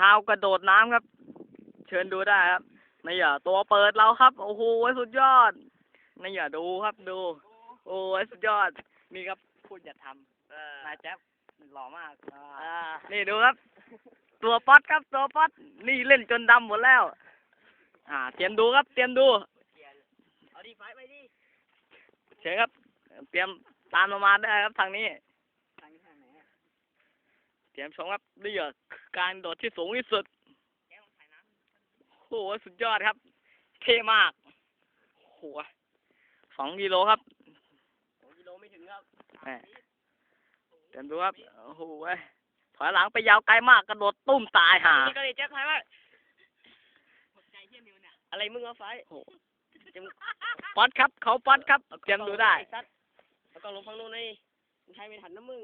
ชาวกระโดดน้ำครับ เชิญดูได้ครับนี่อะตัวเปิดเราครับ โอ้โหสุดยอดนี่อะดูครับดู โอ้ยสุดยอด นี่ครับพูดอย่าทำนายแจ๊บหล่อมากอ่านี่ดูครับ ตัวป๊อตครับตัวป๊อตนี่เล่นจนดำหมดแล้ว อ่า เตรียมดูครับ เตรียมดูเอาดิไฟไปดิเชิญครับ เตรียมตามเรามาได้ครับทางนี้ ทางนี้ทางไหนอะ เตรียมชมครับนี่อะการโดดที่สูงที่สุดแก้วถ่ายน้ำโอ้โหสุดยอดครับ เท่มากโอ้โหสองกิโลครับสองกิโลไม่ถึงครับแหม่เตรียมดูครับโอ้โหเว้ยถอยหลังไปยาวไกลมากกระโดดตุ้มตายห่านี่ก็เลยแจ๊บถ่ายว่าใจเที่ยนิวเนี่ยอะไรมึงเอาไฟโอ้โหป๊อดครับ เขาป๊อดครับเตรียมดูได้อ้สัตว์แล้วก็ลงฟังโน้นนี่มึงใช้ไม่ทันนะมึง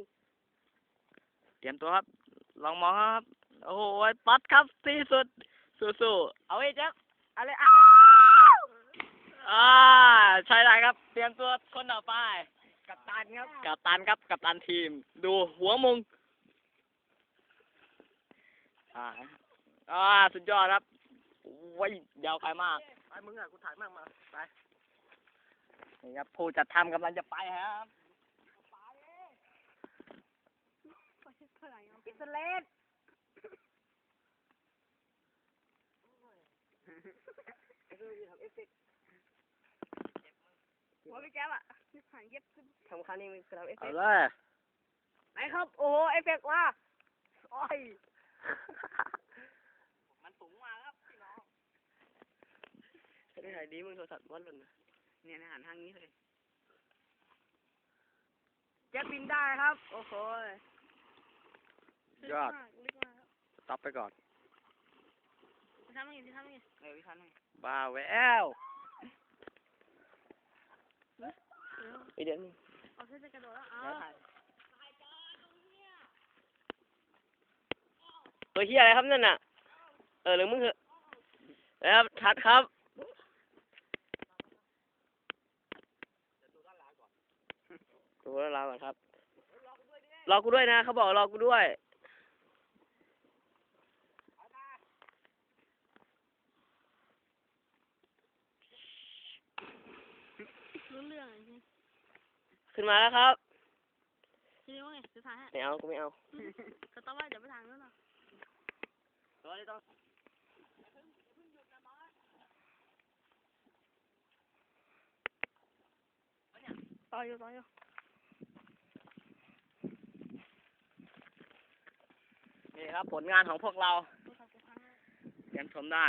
เตรียมตัวครับ ลองมองครับ โอ้โหป๊อดครับที่สุด สู้เอาไอ้แจ๊บอะไรอะๆอ่าใช่ได้ครับ เตรียมตัวคนต่อไป กับตันครับ กับตันครับ กับตันทีม ดูหัวมุง อ่า อ่า สุดยอดครับโว้ยยาวไกลมากไอ้มึงอะกูถ่ายมากมา ไป นี่ครับผู้จัดทำกำลังจะไปครับ อิ สเลตหัวพี่แจ๊บอะทำคันนี้มันกระทำเอฟเฟเอากต์เลยไหนครับ โอ้โหเอฟเฟกต์ว่าโอ้ยมันสูงมากครับพี่น้องจะได้ถ่ายดีมึงโทรศัพท์วัดหล่นนะเนี่ยนะหันทางนี้เลยแจ๊บบินได้ครับ โอ้โห ยอดตับไปก่อนทำยังไงทำยังไงเออพี่ทันไงบ้าแววไปเดี๋ยวนึงเอาเส้นจะกระโดดแล้วเอาแล้วถ่ายตัวเฮียอะไรครับนั่นน่ะ เออหรือมึงเหอะแล้วทัดครับ ดูแล้วลาก่อนครับ รอกูด้วยนะเขาบอกรอกูด้วย รู้เรื่องจริงขึ้นมาแล้วครับทีนี้ว่าไงจะถ่ายให้ไม่เอากูไม่เอาก็ต้องว่าเดี๋ยวไปทางนู้นหรอตัวนี้ต้องต่ออยู่ต่ออยู่นี่ครับ ผลงานของพวกเราเตรียมชมได้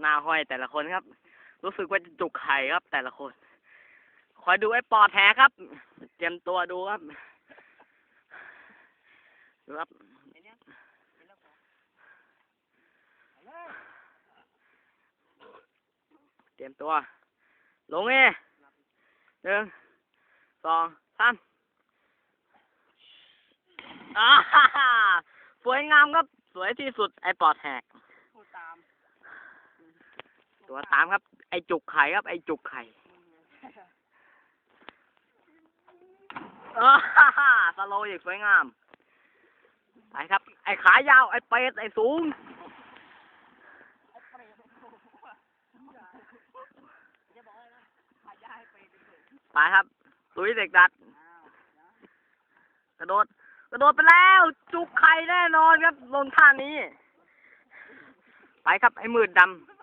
หน้าห้อยแต่ละคนครับ รู้สึกว่าจะจุกไข่ครับแต่ละคน คอยดูไอ้ปอดแท้ครับ เตรียมตัวดูครับดูครับเตรียมตัว ลงเอหนึ่งสองสามอ่าฮ่าสวยงามครับ สวยที่สุดไอ้ปอดแหก ตัวตามครับ ไอ้จุกไข่ครับ ไอ้จุกไข่เออฮ่าฮ่าสโลว์อีกสวยงามไปครับ ไอ้ขายาว ไอ้เป็ด ไอ้สูง ไปครับตุยเด็กดัด กระโดด กระโดดไปแล้ว จุกไข่แน่นอนครับลงท่านี้ ไปครับ ไอ้มืดดำ